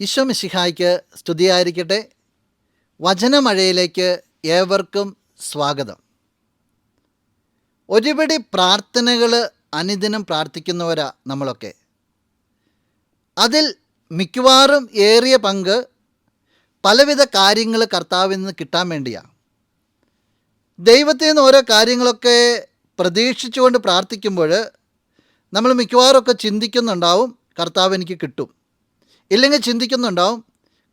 ഈശോ മിശിഹായ്ക്ക് സ്തുതിയായിരിക്കട്ടെ. വചനമഴയിലേക്ക് ഏവർക്കും സ്വാഗതം. ഒരുപിടി പ്രാർത്ഥനകൾ അനുദിനം പ്രാർത്ഥിക്കുന്നവരാ നമ്മളൊക്കെ. അതിൽ മിക്കവാറും ഏറിയ പങ്ക് പലവിധ കാര്യങ്ങൾ കർത്താവിൽ നിന്ന് കിട്ടാൻ വേണ്ടിയാണ് ദൈവത്തിൽ നിന്ന് ഓരോ കാര്യങ്ങളൊക്കെ പ്രതീക്ഷിച്ചുകൊണ്ട് പ്രാർത്ഥിക്കുമ്പോൾ നമ്മൾ മിക്കവാറുമൊക്കെ ചിന്തിക്കുന്നുണ്ടാവും കർത്താവ് എനിക്ക് കിട്ടും. ഇല്ലെങ്കിൽ ചിന്തിക്കുന്നുണ്ടാവും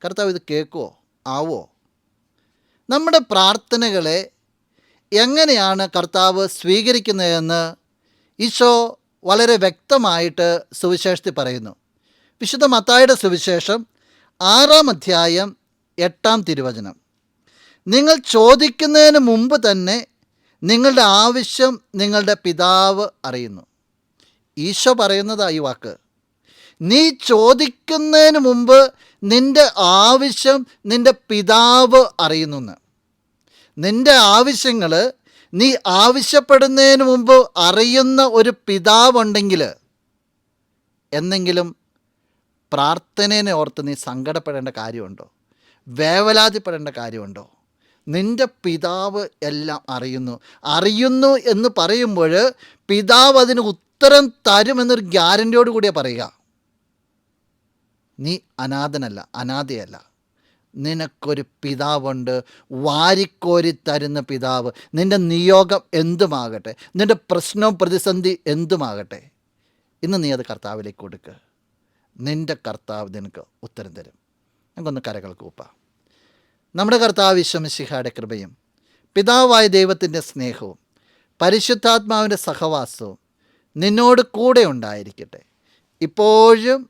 കർത്താവ് ഇത് കേൾക്കുമോ ആവോ നമ്മുടെ പ്രാർത്ഥനകളെ എങ്ങനെയാണ് കർത്താവ് സ്വീകരിക്കുന്നതെന്ന് ഈശോ വളരെ വ്യക്തമായിട്ട് സുവിശേഷത്തിൽ പറയുന്നു. വിശുദ്ധ മത്തായുടെ സുവിശേഷം ആറാം അധ്യായം എട്ടാം തിരുവചനം. നിങ്ങൾ ചോദിക്കുന്നതിന് മുമ്പ് തന്നെ നിങ്ങളുടെ ആവശ്യം നിങ്ങളുടെ പിതാവ് അറിയുന്നു. ഈശോ പറയുന്നതാണ് ഈ വാക്ക്. നീ ചോദിക്കുന്നതിന് മുമ്പ് നിന്റെ ആവശ്യം നിന്റെ പിതാവ് അറിയുന്നു നിന്റെ ആവശ്യങ്ങൾ നീ ആവശ്യപ്പെടുന്നതിന് മുമ്പ് അറിയുന്ന ഒരു പിതാവുണ്ടെങ്കിൽ എന്നെങ്കിലും പ്രാർത്ഥനേനെ ഓർത്ത് നീ സങ്കടപ്പെടേണ്ട കാര്യമുണ്ടോ? വേവലാതിപ്പെടേണ്ട കാര്യമുണ്ടോ? നിന്റെ പിതാവ് എല്ലാം അറിയുന്നു. അറിയുന്നു എന്ന് പറയുമ്പോൾ പിതാവ് അതിന് ഉത്തരം തരുമെന്നൊരു ഗ്യാരന്റിയോട് കൂടിയാണ് പറയുക. നീ അനാഥനല്ല അനാഥയല്ല. നിനക്കൊരു പിതാവുണ്ട്. വാരിക്കോരി തരുന്ന പിതാവ്. നിന്റെ നിയോഗം എന്തുമാകട്ടെ? നിന്റെ പ്രശ്നവും പ്രതിസന്ധി എന്തുമാകട്ടെ? ഇന്ന് നീ അത് കർത്താവിലേക്ക് കൊടുക്കുക നിന്റെ കർത്താവ് നിനക്ക് ഉത്തരം തരും. നമുക്കൊന്ന് കരകൾ കൂപ്പാം. നമ്മുടെ കർത്താവ് വിശ്വമിശിഹയുടെ കൃപയും പിതാവായ ദൈവത്തിന്റെ സ്നേഹവും പരിശുദ്ധാത്മാവിന്റെ സഹവാസവും നിന്നോട് കൂടെ ഉണ്ടായിരിക്കട്ടെ. ഇപ്പോഴും